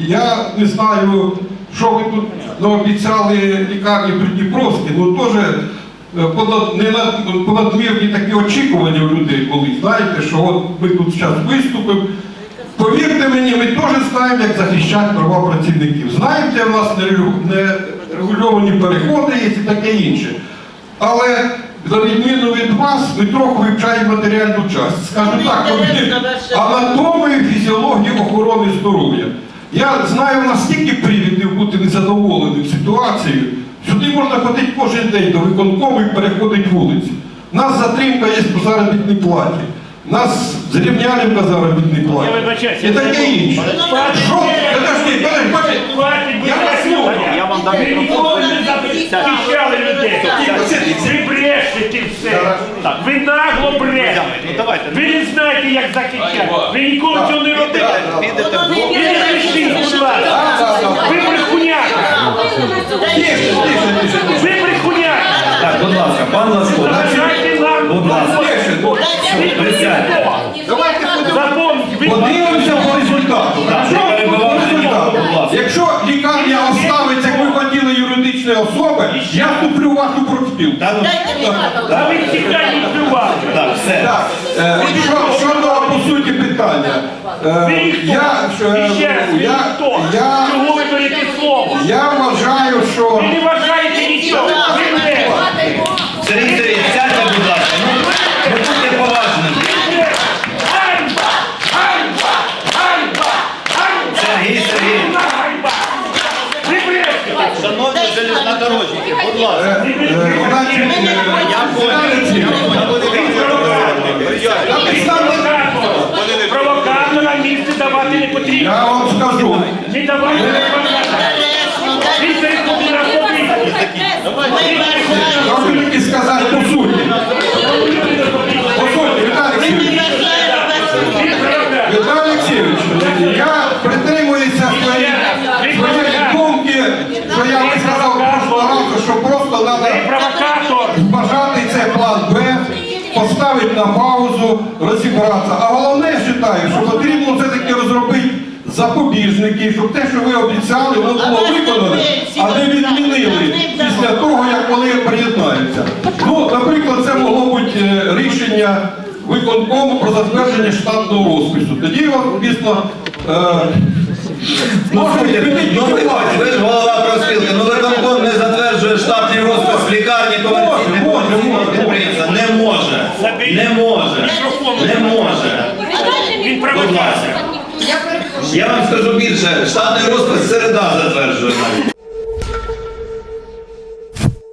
Я не знаю, що ви тут наобіцяли лікарні Придніпровській, ну теж е, понад- не над- понадмірні такі очікування у людей були. Знаєте, що от ми тут зараз виступимо. Повірте мені, ми теж знаємо, як захищати права працівників. Знаємо, де в нас нерегу- нерегульовані переходи є і таке інше. Але на відміну від вас, ми трохи вивчаємо матеріальну частину. Скажу так, анатомію, фізіологію охорони здоров'я. Я знаю настільки привідів бути незадоволеним ситуацією. Сюди можна ходити кожен день до виконкому і переходить вулиці. У нас затримка є по заробітній платі. Нас зрівнялівка заробітній Я платі. І таке інше. Подожди, подожди, Я ласка. Я вам дам не захищали людей. Ви брешете все. Ви нагло брешете. Ви не знаєте, як захищати. Ви ніколи цього не робили. Ви не брешіть, будь ласка. Ви брехуняка. Тише, тише, тише, тише. Ви брехуняка. Так, будь ласка, пан Ласько, Заважайте нам. Будь ласка. Присядьте. Давайте Запомніть, ви Подивимося по результату. Так, Що не перебивайте результату? нікого, будь ласка. Якщо лікарня оставить, як ви хотіли юридичної особи, я вступлю в вашу профспілку. Та ну, а ви відбивати. так, все. Так, е, що- щодо по суті питання. Е, Ви хто? я, е, І ще раз, ви я, хто? я, Чого ви берете слово? я вважаю, що Ви не вважаєте нічого. Ви не. Сергій Сергійович, сядьте, будь ласка. Ну, ну, будьте поважним. Ганьба! Ганьба! Ганьба! Сергій! Шановні железнодорожники, будь ласка. Я! Провокатора місце давати не потрібно. я вам скажу. Не давайте провокатора. Він переходить на повинність. Я хочу тільки сказати по суті. По суті, Віталій Олексійович. Він провокатор. Віталій Олексійович, я притримуюся своєї своєї думки, що я не сказав прошлого разу, що просто Ви треба провокатор. бажати цей план Б, поставити на паузу, розібратися. А головне, я вважаю, що потрібно все-таки розробити запобіжники, щоб те, що ви обіцяли, воно було виконано, а не відмінили після того, як вони приєднаються. Ну, наприклад, це могло бути е, рішення виконкому про затвердження штатного розпису. Тоді, от, дійсно, е, Ну, може ну, ви, ви ж голова профспілки, ну затверджує штатний розпис лікарні комерційних підприємства. Не може. Не може. Не може. Він Я вам скажу більше, штатний розпис середа затверджує.